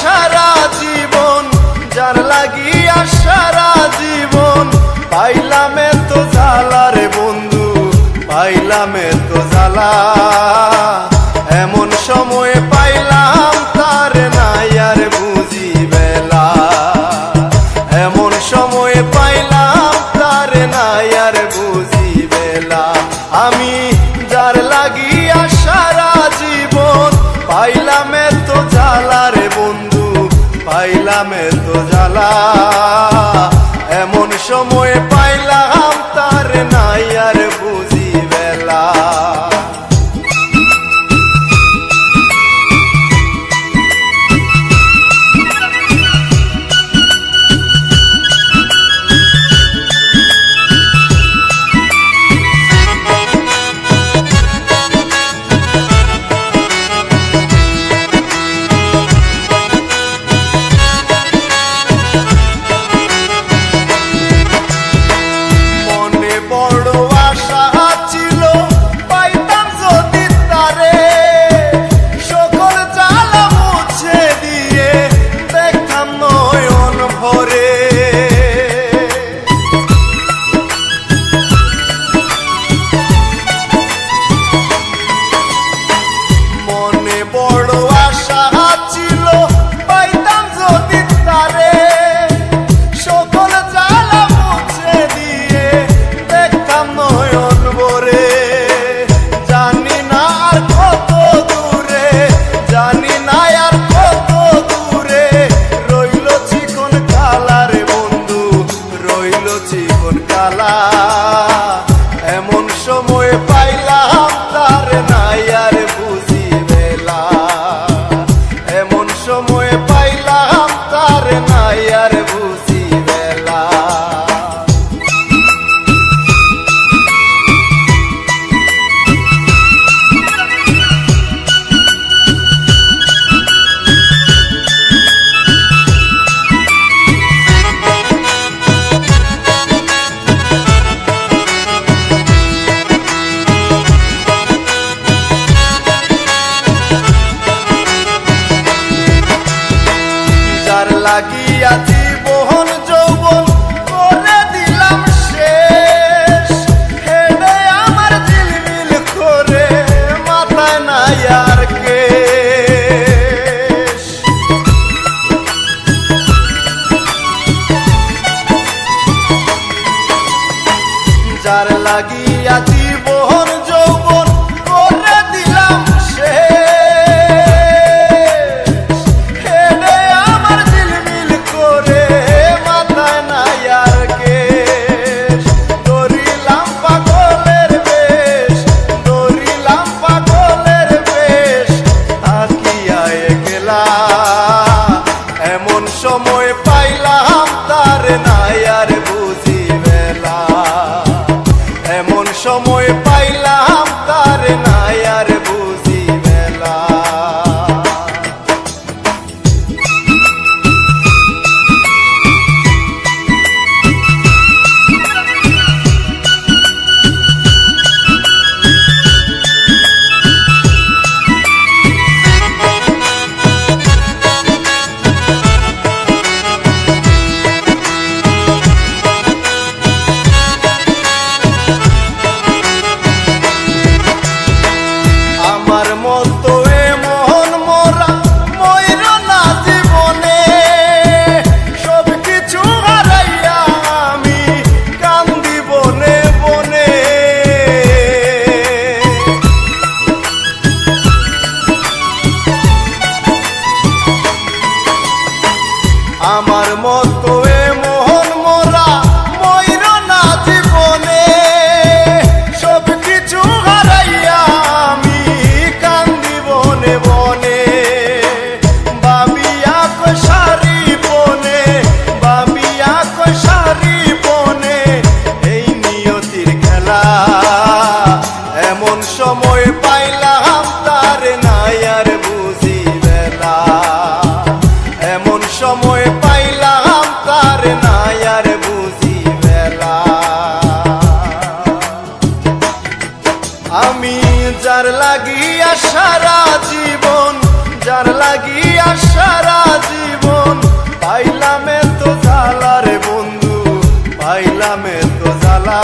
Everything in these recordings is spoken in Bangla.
সারা জীবন, যার লাগিয়া সারা জীবন, পাইলাম এত জ্বালা রে বন্ধু, পাইলাম এত জ্বালা। এমন সময়ে পাইলাম তার নাই আর বুঝি বেলা। এমন সময়ে পাইলাম তার নাই আর পাইলাম এত জ্বালা। এমন সময় পাইলাম যার লাগিয়া জীবন যৌবন করে দিলাম শেষ। হেডে আমার ঝিলমিল করে মাথায় নাই আর কেশ। যার লাগিয়া আমি যার লাগিয়া সারা জীবন, যার লাগিয়া সারা জীবন, পাইলাম তো জালা রে বন্ধু, পাইলাম তো জালা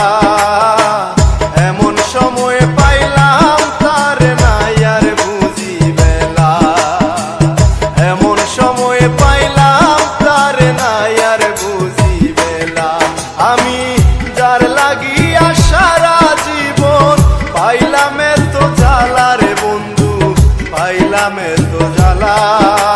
পাইলাম তো জ্বালা।